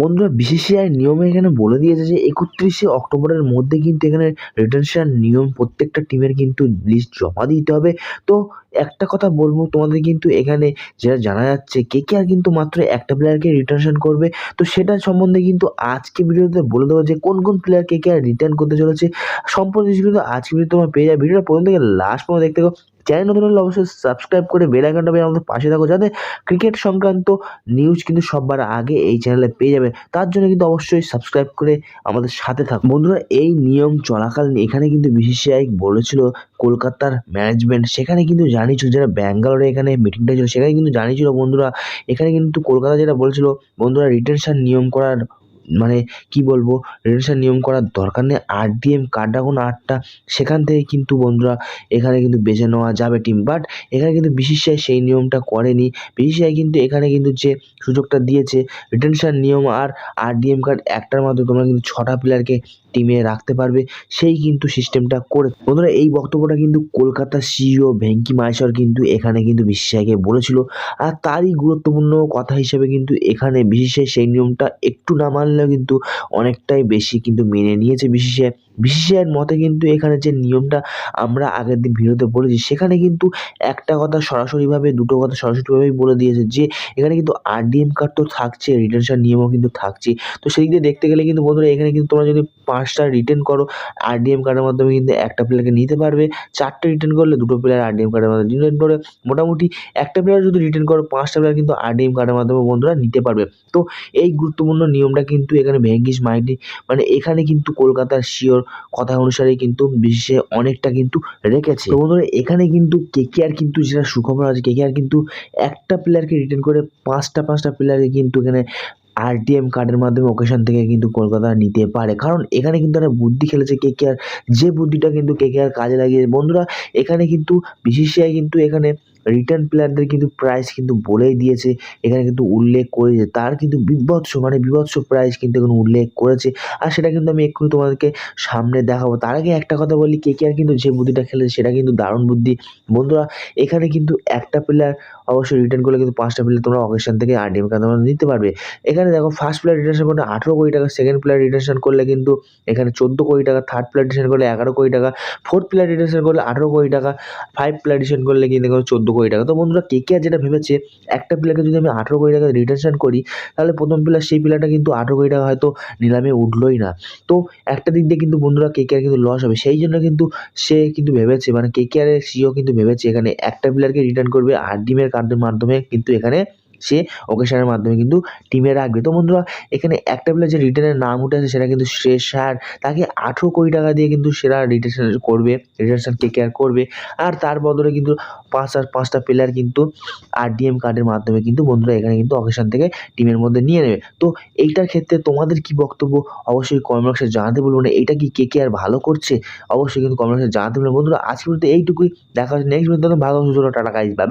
বন্ধুরা বিসিসিআই নিয়মে এখানে বলে দিয়েছে যে একত্রিশে অক্টোবরের মধ্যে কিন্তু এখানে রিটেনশন নিয়ম প্রত্যেকটা টিমের কিন্তু লিস্ট জমা দিতে হবে। তো একটা কথা বলব, তোমাদের কিন্তু এখানে যেটা জানা যাচ্ছে, কে কে আর কিন্তু মাত্র একটা প্লেয়ারকে রিটেনশন করবে? তো সেটা সম্বন্ধে কিন্তু আজকে ভিডিওতে বলে দেবো যে কোন কোন প্লেয়ার কে কে আর রিটার্ন করতে চলেছে। সম্পূর্ণ কিছু কিন্তু আজকে ভিডিও তোমার পেয়ে যাবে। ভিডিওটা প্রথম থেকে লাস্ট পর্যন্ত দেখতে চ্যানেল নতুন হলে অবশ্যই সাবস্ক্রাইব করে বেল আইকনটা বেজে আমাদের পাশে থাকো, যাতে ক্রিকেট সংক্রান্ত নিউজ কিন্তু সবার আগে এই চ্যানেলে পেয়ে যাবে। তার জন্য কিন্তু অবশ্যই সাবস্ক্রাইব করে আমাদের সাথে থাকুন বন্ধুরা, এই নিয়ম চলাকালীন এখানে কিন্তু বিসিসিআই বলেছিল কলকাতার ম্যানেজমেন্ট সেখানে কিন্তু জানিয়েছিল যারা ব্যাঙ্গালোরে এখানে মিটিংটা ছিল সেখানে কিন্তু জানিয়েছিল বন্ধুরা, এখানে কিন্তু কলকাতা যেটা বলেছিল, বন্ধুরা রিটেনশন নিয়ম করার মানে কি বলব রিটেনশন নিয়ম করার দরকার নেই। আরডিএম কার্ডটা কোনো আটটা। সেখান থেকে কিন্তু বন্ধুরা এখানে কিন্তু বেছে নেওয়া যাবে টিম বাট এখানে কিন্তু বিসিসিআই সেই নিয়মটা করেনি। বিসিসিআই কিন্তু এখানে কিন্তু যে সুযোগটা দিয়েছে রিটেনশন নিয়ম আর আরডিএম কার্ড একটার মাধ্যমে তোমরা কিন্তু ছটা প্লেয়ারকে টিমে রাখতে পারবে। সেই কিন্তু সিস্টেমটা করে বন্ধুরা, এই বক্তব্যটা কিন্তু কলকাতা সিইও ভেঙ্কি মাহেশ্বর কিন্তু এখানে কিন্তু বিসিসিআইকে বলেছিল। আর তারই গুরুত্বপূর্ণ কথা হিসেবে কিন্তু এখানে বিসিসিআই সেই নিয়মটা একটু না মানলেও কিন্তু অনেকটাই বেশি কিন্তু মেনে নিয়েছে বিসিসিআই। বিসিসিআইয়ের মতে কিন্তু এখানে যে নিয়মটা আমরা আগের দিন ভিডিওতে বলেছি, সেখানে কিন্তু একটা কথা সরাসরিভাবে, দুটো কথা সরাসরিভাবেই বলে দিয়েছে যে, এখানে কিন্তু আরডিএম কার্ড তো থাকছে রিটেনশন নিয়মও কিন্তু থাকছে। তো সেই দিক দেখতে গেলে কিন্তু বন্ধুরা, এখানে কিন্তু তোমরা যদি পাঁচটা রিটার্ন করো আরডিএম কার্ডের মাধ্যমে কিন্তু একটা প্লেয়ারকে নিতে পারবে। চারটে রিটার্ন করলে দুটো প্লেয়ার আরডিএম কার্ডের মাধ্যমে রিটার্ন করে। মোটামুটি একটা প্লেয়ার যদি রিটার্ন করো, পাঁচটা প্লেয়ার কিন্তু আরডিএম কার্ডের মাধ্যমে বন্ধুরা নিতে পারবে। তো এই গুরুত্বপূর্ণ নিয়মটা কিন্তু এখানে ভেঙ্গিস মাইন্ডি মানে এখানে কিন্তু কলকাতার শিওর কথা অনুসারে কিন্তু বিশেষে অনেকটা কিন্তু রেখেছে। তো বন্ধুরা, এখানে কিন্তু কেকেআর কিন্তু যেটা সুখবর আছে কেকেআর কিন্তু একটা প্লেয়ারকে রিটার্ন করে পাঁচটা পাঁচটা প্লেয়ারকে কিন্তু এখানে আরটিএম কার্ডের মাধ্যমে ওকেশন থেকে কিন্তু কলকাতা নিতে পারে। কারণ এখানে কিন্তু একটা বুদ্ধি খেলেছে কেকেআর যে বুদ্ধিটা কিন্তু কেকেআর কাজে লাগিয়েছে। বন্ধুরা, এখানে কিন্তু বিসিসিআই কিন্তু এখানে রিটার্ন প্ল্যানদের কিন্তু প্রাইস কিন্তু বলেই দিয়েছে। এখানে কিন্তু উল্লেখ করেছে, তার কিন্তু বিভৎস মানে বিভৎস প্রাইস কিন্তু এখানে উল্লেখ করেছে। আর সেটা কিন্তু আমি এক্ষুনি তোমাদেরকে সামনে দেখাবো। তার আগে একটা কথা বলি, কে কে আর কিন্তু যে বুদ্ধিটা খেলেছে সেটা কিন্তু দারুণ বুদ্ধি। বন্ধুরা, এখানে কিন্তু একটা প্লেয়ার অবশ্যই রিটার্ন করলে কিন্তু পাঁচটা প্লেয়ার তোমরা অকেশন থেকে আর আরডিএম কার্ড তোমরা নিতে পারবে। এখানে দেখো ফার্স্ট প্লেয়ার রিটার্ন করলে আঠেরো কোটি টাকা সেকেন্ড প্লেয়ার রিটার্ন করলে কিন্তু এখানে চোদ্দ কোটি টাকা থার্ড প্লেয়ার রিটার্ন করলে এগারো কোটি টাকা ফোর্থ প্লেয়ার রিটার্ন করলে আঠেরো কোটি টাকা ফাইভ প্লেয়ার রিটার্ন করলে কিন্তু দেখো চোদ্দ কোটি টাকা। তো বন্ধুরা, কে কে যেটা ভেবেছে, একটা প্লেয়ারকে যদি আমি আঠেরো কোটি টাকা রিটার্ন করি, তাহলে প্রথম প্লেয়ার সেই প্লেয়ারটা কিন্তু আঠেরো কোটি টাকা হয়তো নিলামে উঠলোই না। তো একটা দিক দিয়ে কিন্তু বন্ধুরা কে কে আর কিন্তু লস হবে, সেই জন্য কিন্তু সে কিন্তু ভেবেছে মানে কে কে আরের সিও কিন্তু ভেবেছে এখানে একটা প্লেয়ারকে রিটার্ন করবে, আর ডিমের কার্ডের মাধ্যমে কিন্তু এখানে সে ওকেশনের মাধ্যমে কিন্তু টিমে রাখবে। তো বন্ধুরা, এখানে একটা প্লেয়ার যে রিটার্নের নাম উঠে আছে সেটা কিন্তু স্যার তাকে আঠেরো কোটি টাকা দিয়ে কিন্তু সেরা রিটেনশন করবে রিটেনশন টেক কেয়ার করবে। আর তার বদলে কিন্তু পাঁচ আর পাঁচটা প্লেয়ার কিন্তু আরডিএম কার্ডের মাধ্যমে কিন্তু বন্ধুরা এখানে কিন্তু অকেশন থেকে টিমের মধ্যে নিয়ে নেবে। তো এইটার ক্ষেত্রে তোমাদের কি বক্তব্য? অবশ্যই কমেন্ট বক্সে জানাতে বলব না। এটা কি কে কে আর ভালো করছে? অবশ্যই কিন্তু কমেন্ট বক্সে জানাতে বলব বন্ধুরা, আজকে পর্যন্ত এইটুকুই। দেখা হচ্ছে নেক্সট ভালো সুযোগ টাটা গাইজ বাই